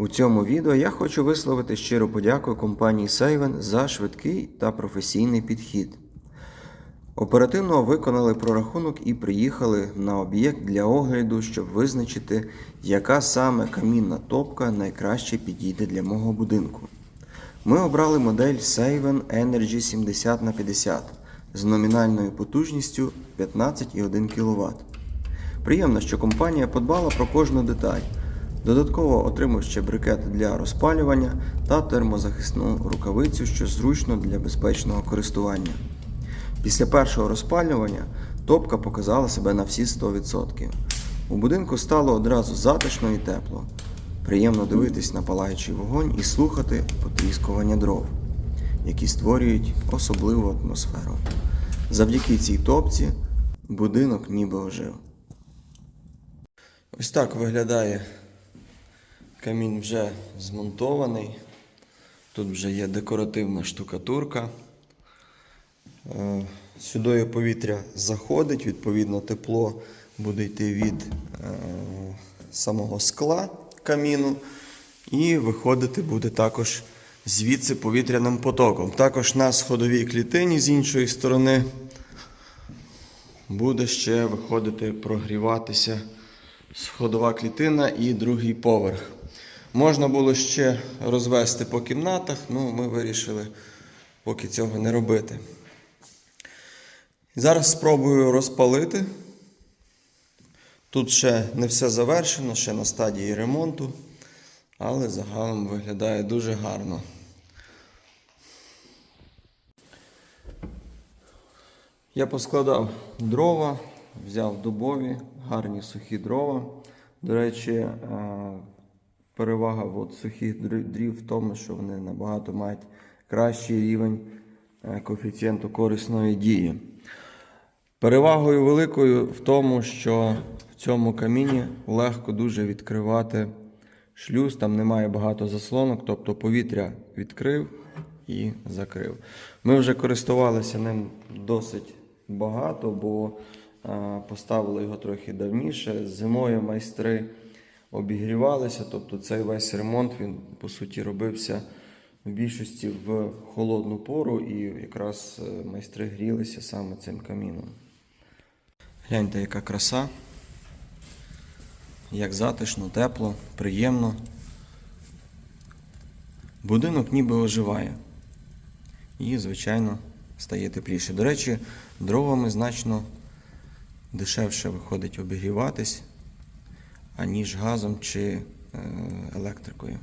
У цьому відео я хочу висловити щиру подяку компанії Сейвен за швидкий та професійний підхід. Оперативно виконали прорахунок і приїхали на об'єкт для огляду, щоб визначити, яка саме камінна топка найкраще підійде для мого будинку. Ми обрали модель Сейвен Energy 70 на 50 з номінальною потужністю 15,1 кВт. Приємно, що компанія подбала про кожну деталь. Додатково отримав ще брикет для розпалювання та термозахисну рукавицю, що зручно для безпечного користування. Після першого розпалювання топка показала себе на всі 100%. У будинку стало одразу затишно і тепло. Приємно дивитись на палаючий вогонь і слухати потріскування дров, які створюють особливу атмосферу. Завдяки цій топці будинок ніби ожив. Ось так виглядає камін вже змонтований. Тут вже є декоративна штукатурка. Е, Сюди повітря заходить, відповідно, тепло буде йти від е, самого скла каміну, і виходити буде також звідси повітряним потоком. Також на сходовій клітині з іншої сторони буде ще виходити прогріватися сходова клітина і другий поверх. Можна було ще розвести по кімнатах, ну ми вирішили поки цього не робити. Зараз спробую розпалити. Тут ще не все завершено, ще на стадії ремонту, але загалом виглядає дуже гарно. Я поскладав дрова, взяв дубові, гарні сухі дрова. До речі, е, перевага от сухих дрів- в тому, що вони набагато мають кращий рівень е, коефіцієнту корисної дії. Перевагою великою в тому, що в цьому каміні легко дуже відкривати шлюз, там немає багато заслонок, тобто повітря відкрив і закрив. Ми вже користувалися ним досить багато, бо е, поставили його трохи давніше. Зимою майстри обігрівалися, тобто цей весь ремонт він по суті робився в більшості в холодну пору, і якраз е, майстри грілися саме цим каміном. Гляньте, яка краса. Як затишно, тепло, приємно. Будинок ніби оживає. І, звичайно, стає тепліше. До речі, дровами значно дешевше виходить обігріватись, аніж газом чи е, електрикою.